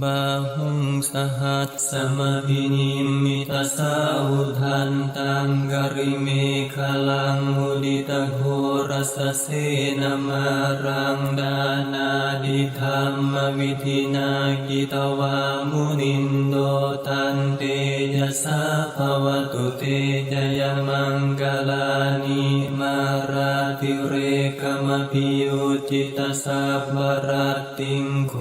บาหุงสหัสสมพินิมิตาสาวุทันตังกริเมฆลังมุดิตโครสเสนมารังดานาดิธรรมวิธินากิตวามุนินโดตันเตยสาภวตุเตจยมังกลานิมาราติเร พิยุจิตสัพวรติงโค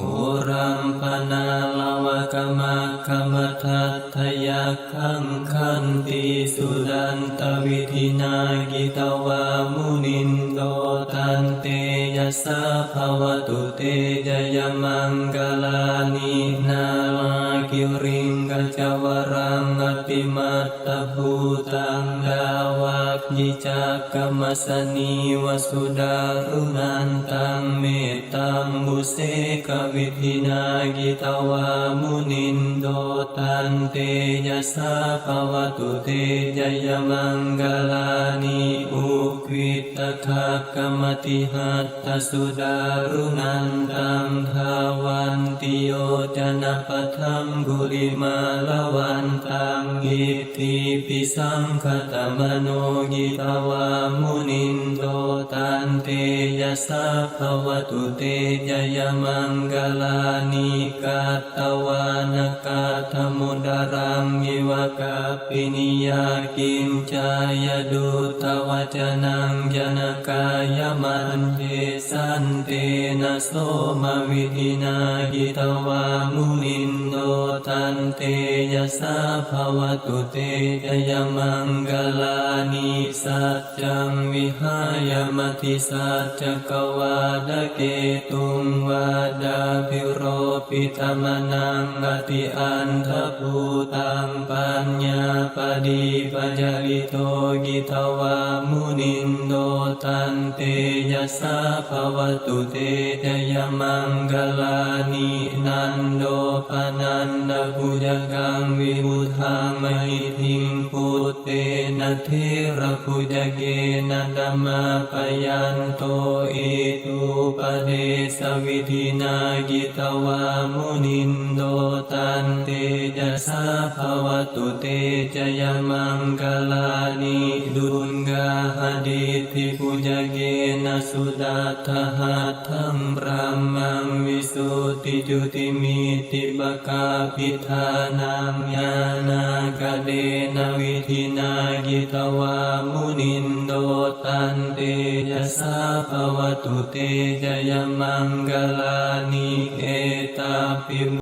รัมปนาลวะกมะคมทัตทยคังคันติสุดันตวิธินากิตวามุนินโดตันเตยสาภวตุเตจยมังกลานินาลากิริงกัจวรังอติมัตตภูตังดาว กยิจักกมสนีวสุดารุนันตังเมตตัมบุเสกวิธินากิตวามุนินโดตันเตยสาภวตุเตจยมังกลานิอุควิตถากรรมติหัตถสุดารุนันตังทาวันติโยจนะปะทังกุลิมาลวัน ตังอิติปิสังคตมโนกิตวามุนินโดตันเตยะสาภวตุเตจยมังกลานิกาตวานกาธมุดารังยิวกาปินิยากิมจายดุตวจนังยนกายมันเทสันเตนะโสมวิธินากิตวามุนินโดตันเตยะสาภวตุเตจยมังกลานิสัจจังวิหายมติสัจจกวาดเกตุมวาดาภิโรปิธรรมนังอติอันทภูตังปัญญาปดีปัจจริโตกิตวามุนิน ตันเตยะสาภวตุเตจยมังกลานินันโดปนันดภูจกังวิบุทามหิทิงพุตเตนะเทระภูจเกนะดัมมาปยันโตเอตุปเดสวิธินากิตวามุนิน จะสาภวตุเตจยมังกลานิดุลกาหดิทิภูจเกนะสุดาทหัตถัมพระมังวิสุทธิจุติมิติบกาปิธานังญาณากเดนะวิธินากิตวามุนินโดตันเตยะสาภวตุเตจยมังกลานิเอตาปิ